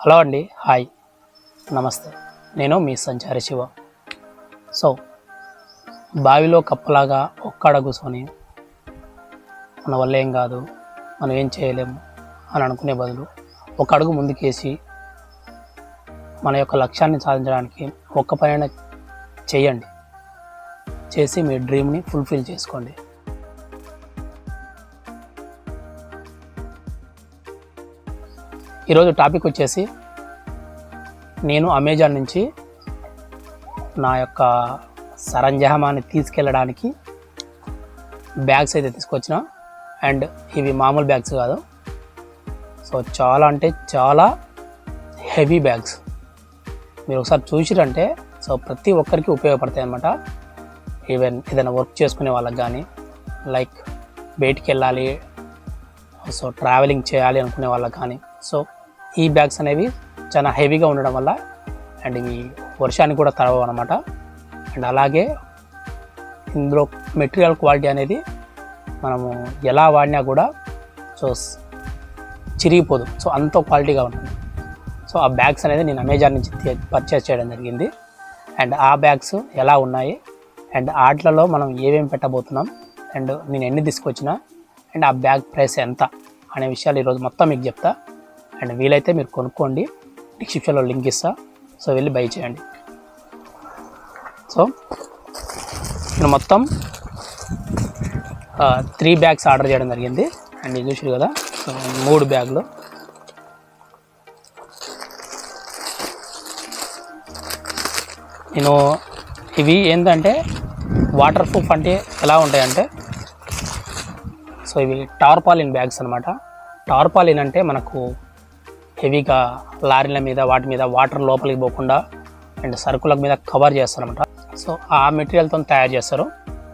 Hello అండి hi. నమస్తే. నేను మీ సంచారి శివ. సో బావిలో కప్పలాగా ఒక్కడ కూర్చొని మన వల్ల ఏం కాదు మనం ఏం చేయలేము అని అనుకునే బదులు ఒక అడుగు ముందుకేసి మన యొక్క లక్ష్యాన్ని సాధించడానికి ఒక్క పనైనా చేయండి. చేసి మీ డ్రీమ్ని ఫుల్ఫిల్ చేసుకోండి. ఈరోజు టాపిక్ వచ్చేసి నేను అమెజాన్ నుంచి నా యొక్క సరంజామాన్ని తీసుకెళ్ళడానికి బ్యాగ్స్ అయితే తీసుకొచ్చిన. అండ్ ఇవి మామూలు బ్యాగ్స్ కాదు. సో చాలా అంటే చాలా హెవీ బ్యాగ్స్. మీరు ఒకసారి చూసిరంటే సో ప్రతి ఒక్కరికి ఉపయోగపడతాయి అనమాట ఈవెన్ ఏదైనా వర్క్ చేసుకునే వాళ్ళకి కానీ లైక్ బయటికి వెళ్ళాలి సో ట్రావెలింగ్ చేయాలి అనుకునే వాళ్ళకి కానీ సో ఈ బ్యాగ్స్ అనేవి చాలా హెవీగా ఉండడం వల్ల అండ్ ఇవి వర్షానికి కూడా తడవవు అనమాట అండ్ అలాగే ఇందులో మెటీరియల్ క్వాలిటీ అనేది మనము ఎలా వాడినా కూడా సో చిరిగిపోదు. సో అంత క్వాలిటీగా ఉంటుంది. సో ఆ బ్యాగ్స్ అనేది నేను అమెజాన్ నుంచి పర్చేస్ చేయడం జరిగింది. అండ్ ఆ బ్యాగ్స్ ఎలా ఉన్నాయి? అండ్ ఆటలలో మనం ఏమేమి పెట్టబోతున్నాం? అండ్ నేను ఎన్ని తీసుకొచ్చినా? అండ్ ఆ బ్యాగ్ ప్రైస్ ఎంత? అనే విషయాలు ఈరోజు మొత్తం మీకు చెప్తా. అండ్ వీలైతే మీరు కొనుక్కోండి. డిస్క్రిప్షన్లో లింక్ ఇస్తా. సో వెళ్ళి బై చేయండి. సో నేను మొత్తం త్రీ బ్యాగ్స్ ఆర్డర్ చేయడం జరిగింది. అండ్ ఇది చూసారు కదా సో మూడు బ్యాగులు నేను ఇవి ఏంటంటే వాటర్ ప్రూఫ్ అంటే ఎలా ఉంటాయంటే సో ఇవి టార్పాలిన్ బ్యాగ్స్ అనమాట టార్పాలిన్ అంటే మనకు హెవీగా లారీల మీద వాటి మీద వాటర్ లోపలికి పోకుండా అండ్ సరుకుల మీద కవర్ చేస్తారనమాట సో ఆ మెటీరియల్తో తయారు చేస్తారు.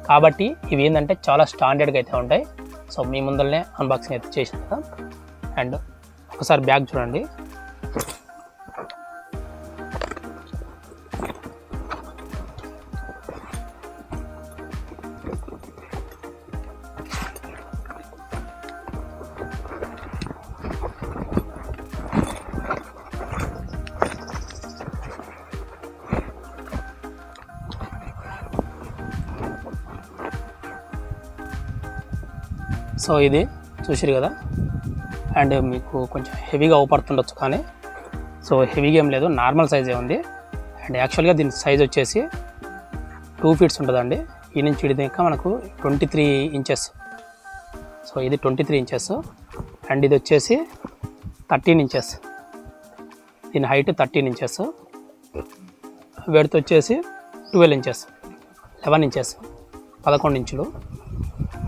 కాబట్టి ఇవి ఏంటంటే చాలా స్టాండర్డ్గా అయితే ఉంటాయి. సో మీ ముందరనే అన్బాక్సింగ్ అయితే చేసిన అండ్ ఒకసారి బ్యాగ్ చూడండి. సో ఇది చూసిరు కదా? అండ్ మీకు కొంచెం హెవీగా అవుపడుతుండొచ్చు కానీ. సో హెవీగా ఏం లేదు నార్మల్ సైజే ఉంది. అండ్ యాక్చువల్గా దీని సైజ్ వచ్చేసి టూ ఫీట్స్ ఉంటుందండి. ఈ నుంచి ఇడి మనకు ట్వంటీ త్రీ ఇంచెస్ సో ఇది ట్వంటీ త్రీ ఇంచెస్ అండ్ ఇది వచ్చేసి థర్టీన్ ఇంచెస్ దీని హైట్ థర్టీన్ ఇంచెస్ వెడత్ వచ్చేసి ట్వెల్వ్ ఇంచెస్ లెవెన్ ఇంచెస్ పదకొండు ఇంచులు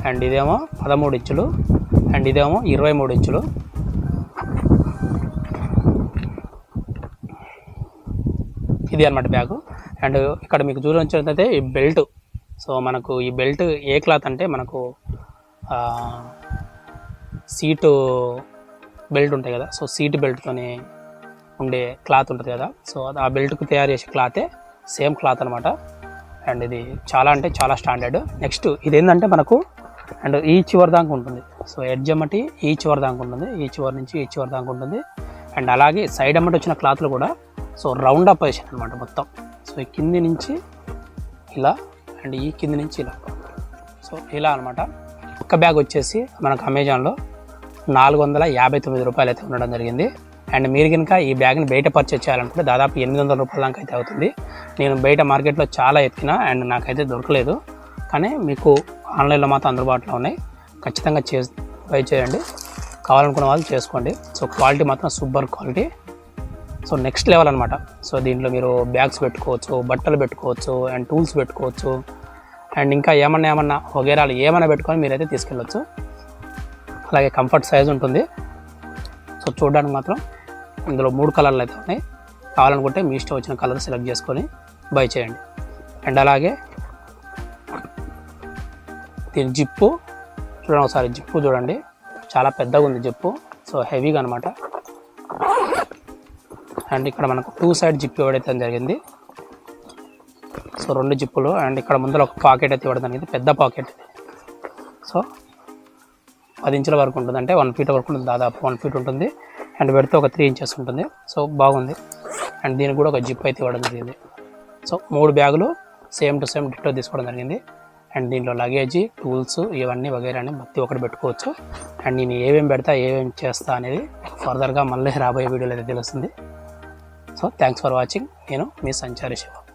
అండ్ ఇదేమో పదమూడు ఇంచులు. అండ్ ఇదేమో ఇరవై మూడు ఇంచులు. ఇది అన్నమాట బ్యాగు. అండ్ ఇక్కడ మీకు చూపించినట్లయితే ఈ బెల్ట్. సో మనకు ఈ బెల్ట్ ఏ క్లాత్ అంటే మనకు సీటు బెల్ట్ ఉంటాయి కదా. సో సీట్ బెల్ట్తోనే ఉండే క్లాత్ ఉంటుంది కదా. సో ఆ బెల్ట్కు తయారు చేసే క్లాతే సేమ్ క్లాత్ అనమాట అండ్ ఇది చాలా అంటే చాలా స్టాండర్డ్. నెక్స్ట్ ఇది ఏంటంటే మనకు అండ్ ఈ చివరి దాకా ఉంటుంది. సో ఎడ్జ్ అమ్మటి ఈ చివరి దాకా ఉంటుంది. ఈ చివరి నుంచి ఈ చివరి దాకా ఉంటుంది. అండ్ అలాగే సైడ్ అమ్మటి వచ్చిన క్లాత్లు కూడా సో రౌండ్ అప్ పొజిషన్ అనమాట మొత్తం. సో ఈ కింది నుంచి ఇలా అండ్ ఈ కింది నుంచి ఇలా. సో ఇలా అనమాట ఒక్క బ్యాగ్ వచ్చేసి మనకు అమెజాన్లో నాలుగు వందల యాభై తొమ్మిది రూపాయలు అయితే ఉండడం జరిగింది. అండ్ మీరు కనుక ఈ బ్యాగ్ని బయట పర్చేస్ చేయాలనుకుంటే దాదాపు ఎనిమిది వందల రూపాయల దాకా అయితే అవుతుంది. నేను బయట మార్కెట్లో చాలా ఎత్తిన అండ్ నాకైతే దొరకలేదు. కానీ మీకు ఆన్లైన్లో మాత్రం అందుబాటులో ఉన్నాయి. ఖచ్చితంగా చే బై చేయండి. కావాలనుకున్న వాళ్ళు చేసుకోండి. సో క్వాలిటీ మాత్రం super quality. So next level అనమాట సో దీంట్లో మీరు బ్యాగ్స్ పెట్టుకోవచ్చు బట్టలు పెట్టుకోవచ్చు అండ్ టూల్స్ పెట్టుకోవచ్చు. అండ్ ఇంకా ఏమన్నా ఏమన్నా వగేరాలు ఏమైనా పెట్టుకొని మీరైతే తీసుకెళ్ళొచ్చు. అలాగే కంఫర్ట్ సైజ్ ఉంటుంది. సో చూడడానికి మాత్రం ఇందులో మూడు కలర్లు అయితే ఉన్నాయి. కావాలనుకుంటే మీ ఇష్టం వచ్చిన కలర్ సెలెక్ట్ చేసుకొని బై చేయండి. అండ్ అలాగే దీని జిప్పు చూడండి ఒకసారి జిప్పు చూడండి. చాలా పెద్దగా ఉంది జిప్పు. సో హెవీగా అనమాట అండ్ ఇక్కడ మనకు టూ సైడ్ జిప్ ఇవ్వడం జరిగింది. సో రెండు జిప్పులు. అండ్ ఇక్కడ ముందర ఒక పాకెట్ అయితే ఇవ్వడం జరిగింది. పెద్ద పాకెట్. సో పది ఇంచుల వరకు ఉంటుంది. అంటే వన్ ఫీట్ వరకు ఉంటుంది దాదాపు. వన్ ఫీట్ ఉంటుంది. అండ్ పెడితే ఒక త్రీ ఇంచెస్ ఉంటుంది. సో బాగుంది. అండ్ దీనికి కూడా ఒక జిప్ అయితే ఇవ్వడం జరిగింది. సో మూడు బ్యాగులు సేమ్ టు సేమ్ డిట్టో తీసుకోవడం జరిగింది. అండ్ దీంట్లో లగేజీ టూల్స్ ఇవన్నీ వగైరా అని ప్రతి ఒక్కటి పెట్టుకోవచ్చు. అండ్ నేను ఏమేమి పెడతా ఏమేమి చేస్తా అనేది ఫర్దర్గా మళ్ళీ రాబోయే వీడియోలో అయితే తెలుస్తుంది. సో థ్యాంక్స్ ఫర్ వాచింగ్ నేను మీ సంచారి శివ.